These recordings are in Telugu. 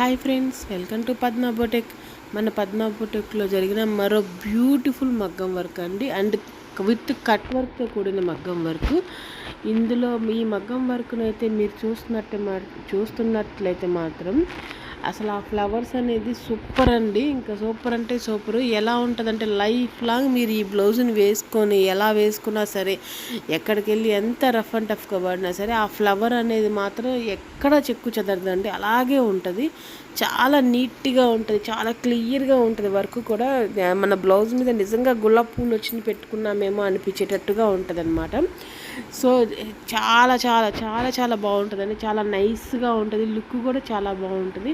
Hi friends welcome to Padma boutique. మన పద్మ బొటెక్లో జరిగిన మరో బ్యూటిఫుల్ మగ్గం వర్క్ అండి. అండ్ విత్ కట్ వర్క్తో కూడిన మగ్గం వర్క్. ఇందులో ఈ మగ్గం వర్క్ను అయితే మీరు చూస్తున్నట్టే మా చూస్తున్నట్లయితే మాత్రం అసలు ఆ ఫ్లవర్స్ అనేది సూపర్ అండి. ఇంకా సూపర్ అంటే సూపర్. ఎలా ఉంటుందంటే లైఫ్ లాంగ్ మీరు ఈ బ్లౌజ్ని వేసుకొని ఎలా వేసుకున్నా సరే ఎక్కడికి వెళ్ళి ఎంత రఫ్ అండ్ టఫ్గా పడినా సరే ఆ ఫ్లవర్ అనేది మాత్రం ఎక్కడ చెక్కు చెదరదండి. అలాగే ఉంటుంది. చాలా నీట్గా ఉంటుంది. చాలా క్లియర్గా ఉంటుంది. వర్క్ కూడా మన బ్లౌజ్ మీద నిజంగా గులాబ్ పూలు వచ్చి పెట్టుకున్నామేమో అనిపించేటట్టుగా ఉంటుంది అనమాట సో చాలా చాలా చాలా చాలా బాగుంటుందండి. చాలా నైస్గా ఉంటుంది. లుక్ కూడా చాలా బాగుంటుంది.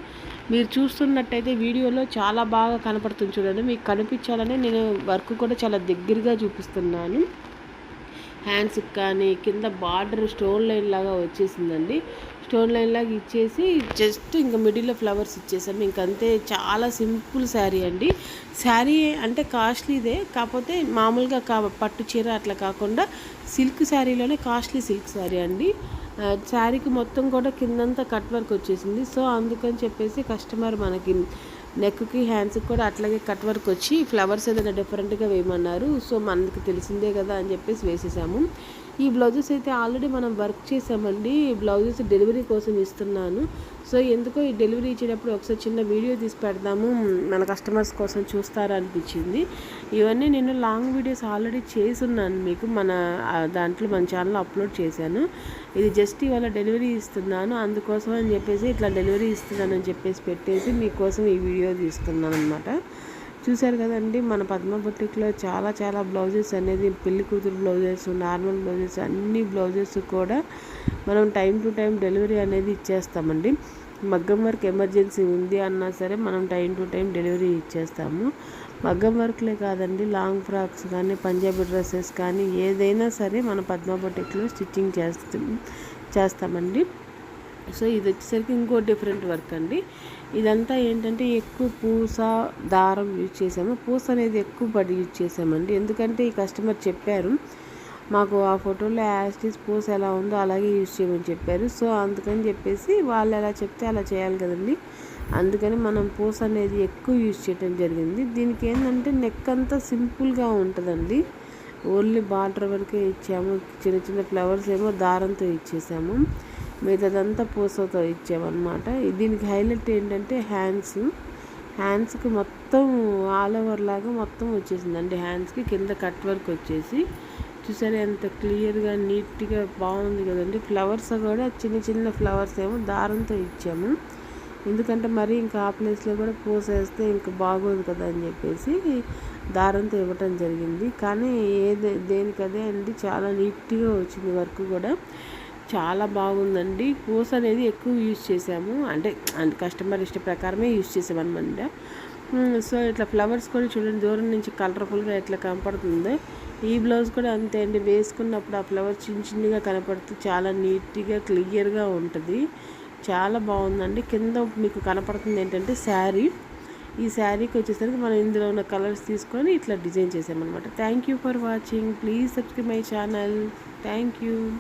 మీరు చూస్తున్నట్టయితే వీడియోలో చాలా బాగా కనపడుతుంది చూడండి. మీకు కనిపించాలని నేను వర్క్ కూడా చాలా దగ్గరగా చూపిస్తున్నాను. హ్యాండ్స్కి కానీ కింద బార్డర్ స్టోన్ లైన్ లాగా వచ్చేసిందండి. స్టోన్ లైన్ లాగా ఇచ్చేసి జస్ట్ ఇంకా మిడిల్లో ఫ్లవర్స్ ఇచ్చేసాము ఇంకంతే చాలా సింపుల్ శారీ అండి. శారీ అంటే కాస్ట్లీదే కాకపోతే మామూలుగా కా పట్టు చీర అట్లా కాకుండా సిల్క్ శారీలోనే కాస్ట్లీ సిల్క్ శారీ అండి. శారీకి మొత్తం కూడా కిందంతా కట్ వర్క్ వచ్చేసింది. సో అందుకని చెప్పేసి కస్టమర్ మనకి నెక్కి హ్యాండ్స్కి కూడా అట్లాగే కట్ వర్క్ వచ్చి ఫ్లవర్స్ ఏదైనా డిఫరెంట్గా వేయమన్నారు. సో మనకి తెలిసిందే కదా అని చెప్పేసి వేసేసాము. ఈ బ్లౌజెస్ అయితే ఆల్రెడీ మనం వర్క్ చేసామండి. బ్లౌజెస్ డెలివరీ కోసం ఇస్తున్నాను. సో ఎందుకో ఈ డెలివరీ ఇచ్చేటప్పుడు ఒకసారి చిన్న వీడియో తీసి పెడదాము. మన కస్టమర్స్ కోసం చూస్తారా అనిపించింది. ఇవన్నీ నేను లాంగ్ వీడియోస్ ఆల్రెడీ చేసున్నాను మీకు. మన దాంట్లో మన ఛానల్లో అప్లోడ్ చేశాను. ఇది జస్ట్ ఇవాళ డెలివరీ ఇస్తున్నాను. అందుకోసం అని చెప్పేసి ఇట్లా డెలివరీ ఇస్తున్నానని చెప్పేసి పెట్టేసి మీకోసం ఈ వీడియో తీస్తున్నాను అనమాట చూశారు కదండి మన పద్మ బొట్టిక్లో చాలా చాలా బ్లౌజెస్ అనేది పెళ్ళి కూతురు బ్లౌజెస్ నార్మల్ బ్లౌజెస్ అన్ని బ్లౌజెస్ కూడా మనం టైం టు టైం డెలివరీ అనేది ఇచ్చేస్తామండి. మగ్గం వర్క్ ఎమర్జెన్సీ ఉంది అన్నా సరే మనం టైం టు టైం డెలివరీ ఇచ్చేస్తాము. మగ్గం వర్క్లే కాదండి లాంగ్ ఫ్రాక్స్ కానీ పంజాబీ డ్రెస్సెస్ కానీ ఏదైనా సరే మన పద్మ బొటిక్లో స్టిచ్చింగ్ చేస్తాం చేస్తామండి. సో ఇది వచ్చేసరికి ఇంకో డిఫరెంట్ వర్క్ అండి. ఇదంతా ఏంటంటే ఎక్కువ పూస దారం యూజ్ చేసాము. పూస అనేది ఎక్కువ పడి యూజ్ చేసామండి. ఎందుకంటే ఈ కస్టమర్ చెప్పారు మాకు ఆ ఫోటోలో యాస్టిస్ పూస ఎలా ఉందో అలాగే యూజ్ చేయమని చెప్పారు. సో అందుకని చెప్పేసి వాళ్ళు ఎలా చెప్తే అలా చేయాలి కదండి. అందుకని మనం పూస అనేది ఎక్కువ యూజ్ చేయడం జరిగింది. దీనికి ఏంటంటే నెక్ అంతా సింపుల్గా ఉంటుందండి. ఓన్లీ బార్డర్ వరకే ఇచ్చాము. చిన్న చిన్న ఫ్లవర్స్ ఏమో దారంతో ఇచ్చేసాము. మిగతాదంతా పూసతో ఇచ్చామన్నమాట దీనికి హైలైట్ ఏంటంటే హ్యాండ్స్. హ్యాండ్స్కి మొత్తం ఆల్ ఓవర్ లాగా మొత్తం వచ్చేసింది అంటే హ్యాండ్స్కి. కింద కట్ వర్క్ వచ్చేసి చూసారా ఎంత క్లియర్గా నీట్గా బాగుంది కదండి. ఫ్లవర్స్ కూడా చిన్న చిన్న ఫ్లవర్స్ ఏమో దారంతో ఇచ్చాము. ఎందుకంటే మరి ఇంకా ఆ ప్లేస్లో కూడా పూసేస్తే ఇంకా బాగోదు కదా అని చెప్పేసి దారంతో ఇవ్వటం జరిగింది. కానీ ఏది దేనికదే అండి చాలా నీట్గా వచ్చింది వర్క్ కూడా. చాలా బాగుందండి. పూస అనేది ఎక్కువ యూజ్ చేసాము. అంటే కస్టమర్ ఇష్ట ప్రకారమే యూజ్ చేసామన్నమాట. సో ఇట్లా ఫ్లవర్స్ కూడా చూడండి దూరం నుంచి కలర్ఫుల్గా ఎట్లా కనపడుతుంది. ఈ బ్లౌజ్ కూడా అంతే అండి. వేసుకున్నప్పుడు ఆ ఫ్లవర్ చిన్న చిన్నగా కనపడుతూ చాలా నీట్గా క్లియర్గా ఉంటుంది. చాలా బాగుందండి. కింద మీకు కనపడుతుంది ఏంటంటే శారీ. ఈ శారీకి వచ్చేసరికి మనం ఇందులో ఉన్న కలర్స్ తీసుకొని ఇట్లా డిజైన్ చేసామన్నమాట. Thank you for watching. Please subscribe my channel. Thank you.